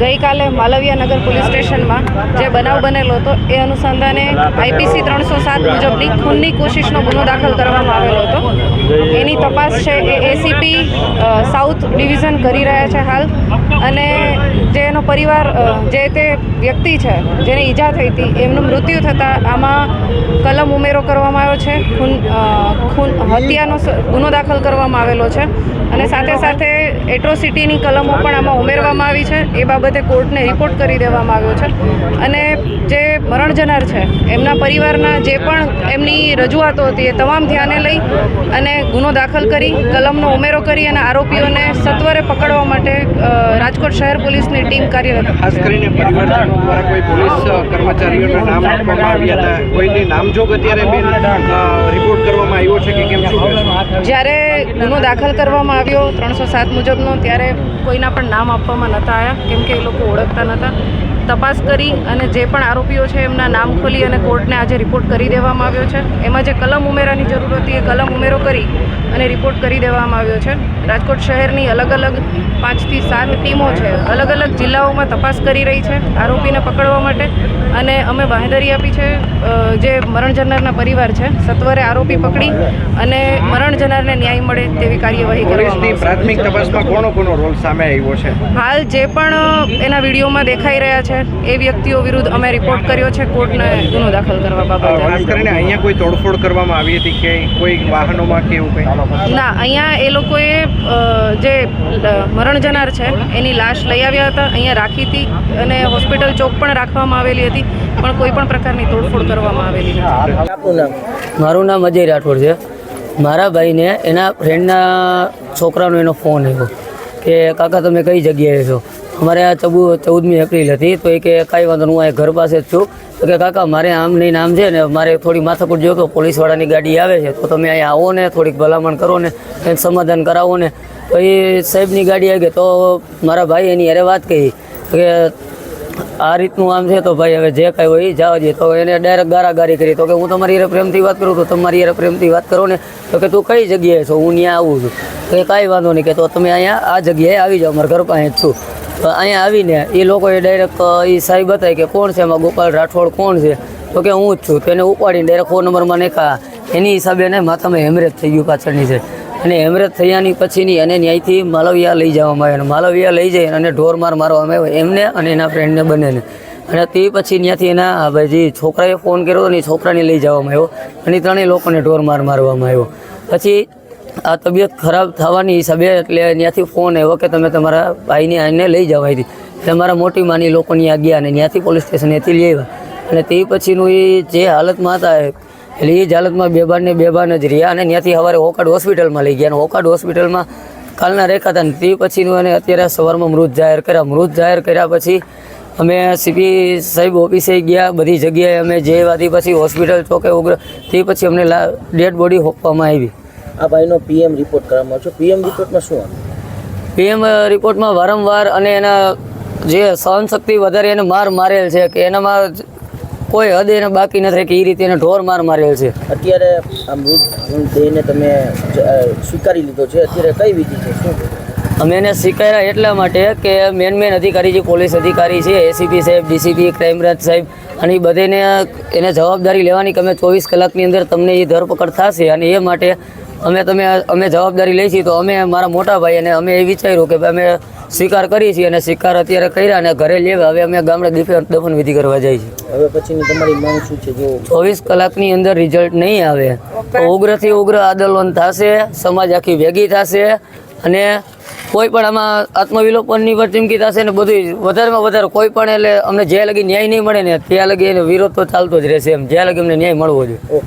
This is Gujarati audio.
ગઈકાલે માલવિયા નગર પોલીસ સ્ટેશનમાં જે બનાવ બનેલો હતો, એ અનુસંધાને આઈપીસી ત્રણસો સાત મુજબની ખૂનની કોશિશનો ગુનો દાખલ કરવામાં આવેલો હતો. એની તપાસ છે એ એસીપી સાઉથ ડિવિઝન કરી રહ્યા છે હાલ. અને જે એનો પરિવાર જે તે વ્યક્તિ છે, જેને ઈજા થઈ હતી, એમનું મૃત્યુ થતાં આમાં કલમ ઉમેરો કરવામાં આવ્યો છે. ખૂન ખૂન, હત્યાનો ગુનો દાખલ કરવામાં આવેલો છે. અને સાથે સાથે એટ્રોસિટીની કલમો પણ આમાં ઉમેરવામાં આવી છે. એ બાબતે કોર્ટને રિપોર્ટ કરી દેવામાં આવ્યો છે. અને જનાર છે. એમના પરિવારના જે પણ એમની રજૂઆતો હતી એ તમામ ધ્યાને લઈ અને ગુનો દાખલ કરી કલમનો ઉમેરો કરી અને આરોપીઓને સત્વરે પકડવા માટે રાજકોટ શહેર પોલીસની ટીમ કાર્યરત ખાસ કરીને પરિવારજનો દ્વારા કોઈ પોલીસ કર્મચારીઓના નામ આપવામાં આવ્યા હતા. કોઈની નામજોગ અત્યારે બેન રિપોર્ટ કરવામાં આવ્યો છે કે કેમ શું જ્યારે ગુનો દાખલ કરવામાં આવ્યો ત્રણસો સાત મુજબનો ત્યારે કોઈના પણ નામ આપવામાં નહોતા આવ્યા. કેમ કે એ લોકો ઓળખતા નહોતા. તપાસ કરી અને જે પણ આરોપીઓ છે એમના નામ ખોલી અને કોર્ટને આજે રિપોર્ટ કરી દેવામાં આવ્યો છે. એમાં જે કલમ ઉમેરાની જરૂર હતી એ કલમ ઉમેરો કરી અને રિપોર્ટ કરી દેવામાં આવ્યો છે. રાજકોટ શહેરની અલગ અલગ પાંચથી સાત ટીમો છે. અલગ અલગ જિલ્લાઓમાં તપાસ કરી રહી છે આરોપીને પકડવા માટે. અને અમે બાંહેધરી આપી છે જે મરણ જનારના પરિવાર છે સત્વરે આરોપી પકડી અને મરણ જનારને ન્યાય મળે તેવી કાર્યવાહી કરવામાં પ્રાથમિક તપાસમાં કોનો કોનો રોલ સામે આવ્યો છે? હાલ જે પણ એના વિડીયોમાં દેખાઈ રહ્યા છે એ વ્યક્તિઓ વિરુદ્ધ અમે રિપોર્ટ કર્યો છે. કોર્ટને ગુનો દાખલ કરવા બાબતે. ખાસ કરીને અહીંયા કોઈ તોડફોડ કરવામાં આવી હતી કે કોઈ વાહનોમાં કે એવું કંઈ? ના અહીંયા એ લોકોએ જે મરણ જનાર છે એની લાશ લઈ આવ્યા હતા. અહીંયા રાખી હતી અને હોસ્પિટલ ચોક પણ રાખવામાં આવેલી હતી પણ કોઈ પણ પ્રકારની તોડફોડ કરવામાં આવેલી નથી. મારું નામ અજય રાઠોડ છે. મારા ભાઈને એના ફ્રેન્ડના છોકરાનો એનો ફોન આવ્યો કે કાકા તમે કઈ જગ્યાએ છો? અમારે આ ચબુ ચૌદમી એપ્રિલ હતી, તો એ કે કાંઈ વાંધો હું અહીં ઘર પાસે જ છું. તો કે કાકા, મારે આમ નહીં નામ છે ને, મારે થોડી માથાકૂટ જો કે પોલીસવાળાની ગાડી આવે છે, તો તમે અહીંયા આવો ને, થોડીક ભલામણ કરો ને એને સમાધાન કરાવો ને. તો એ સાહેબની ગાડી આવી ગઈ, તો મારા ભાઈ એની અરે વાત કહી કે આ રીતનું આમ છે તો ભાઈ હવે જે કાંઈ હોય એ જવા દે. તો એને ડાયરેક્ટ ગારાગારી કરી. તો કે હું તમારી યાર પ્રેમથી વાત કરું તો તમારી હારે પ્રેમથી વાત કરો ને. તો કે તું કઈ જગ્યાએ છો? હું ત્યાં આવું છું. તો એ કાંઈ વાંધો નહીં કે તો તમે અહીંયા આ જગ્યાએ આવી જાઓ. મારા ઘર પાસે જ છું. તો અહીંયા આવીને એ લોકોએ ડાયરેક્ટ એ સાહેબ બતાવી કે કોણ છે? એમાં ગોપાલ રાઠોડ કોણ છે? તો કે હું જ છું. તો એને ઉપાડીને ડાયરેક્ટ ફોન નંબરમાં નાખ્યા. એની હિસાબે એને માથામાં હેમરેજ થઈ ગયું પાછળની છે અને હેમરેજ થયાની પછીની અને ન્યાયથી માલવિયા લઈ જવામાં આવ્યા અને માલવિયા લઈ જઈ અને ઢોર માર મારવામાં આવ્યો એમને અને એના ફ્રેન્ડને બંનેને. અને તે પછી ત્યાંથી એના ભાઈ છોકરાએ ફોન કર્યો હતો ને છોકરાને લઈ જવામાં આવ્યો અને ત્રણેય લોકોને ઢોર માર મારવામાં આવ્યો. પછી આ તબિયત ખરાબ થવાની હિસાબે એટલે ત્યાંથી ફોન આવ્યો કે તમે તમારા ભાઈને આને લઈ જવા હતી એટલે મારા મોટી માની લોકો ત્યાં ગયા અને ત્યાંથી પોલીસ સ્ટેશનેથી લઈ આવ્યા. અને તે પછીનું એ જે હાલતમાં હતા એટલે એ જ હાલતમાં બેભાન ને બેભાન જ રહ્યા અને ત્યાંથી સવારે ઓકાડ હોસ્પિટલમાં લઈ ગયા અને ઓકાડ હોસ્પિટલમાં કાલના રેખાતા તે પછીનું અને અત્યારે સવારમાં મૃત જાહેર કર્યા. મૃત જાહેર કર્યા પછી અમે સીપી સાહેબ ઓફિસે ગયા બધી જગ્યાએ અમે જે વાતી પછી હોસ્પિટલ ચોકે ઉગ્ર તે પછી અમને ડેડ બોડી હોપવામાં આવી. આ ભાઈનો પીએમ રિપોર્ટ કરવામાં આવ્યો છે. પીએમ રિપોર્ટમાં શું પીએમ રિપોર્ટમાં વારંવાર અને એના જે સહનશક્તિ વધારે એને માર મારેલ છે કે એનામાં કોઈ હદ એને બાકી નથી કે એ રીતે એને ઢોર માર મારેલ છે. અત્યારે આ મૃત દેહને તમે સ્વીકારી લીધો છે. અત્યારે કઈ વિધિ છે? શું અમે એને સ્વીકાર્યા એટલા માટે કે મેન મેન અધિકારી જે પોલીસ અધિકારી છે એસીપી સાહેબ ડીસીપી ક્રાઇમ બ્રાન્ચ સાહેબ અને એ બધેને એને જવાબદારી લેવાની કે અમે ચોવીસ કલાકની અંદર તમને એ ધરપકડ થશે. અને એ માટે અમે તમે અમે જવાબદારી લઈશી તો અમે મારા મોટા ભાઈ અને અમે એ વિચાર્યું કે ભાઈ અમે સ્વીકાર કરી છીએ અને સ્વીકાર અત્યારે કર્યા અને ઘરે લેવા હવે અમે ગામડે દીપે દફન વિધિ કરવા જઈએ છે. હવે પછીની તમારી માંગ શું છે? જો ચોવીસ કલાકની અંદર રિઝલ્ટ નહીં આવે તો ઉગ્રથી ઉગ્ર આંદોલન થશે સમાજ આખી ભેગી થશે અને કોઈ પણ આમાં આત્મવિલોપનની પર ચીમકી થશે ને બધું વધારેમાં વધારે કોઈ પણ એટલે અમને જ્યાં લગી ન્યાય નહીં મળે ને ત્યાં લગી એનો વિરોધ તો ચાલતો જ રહેશે એમ જ્યાં લગી અમને ન્યાય મળવો જોઈએ.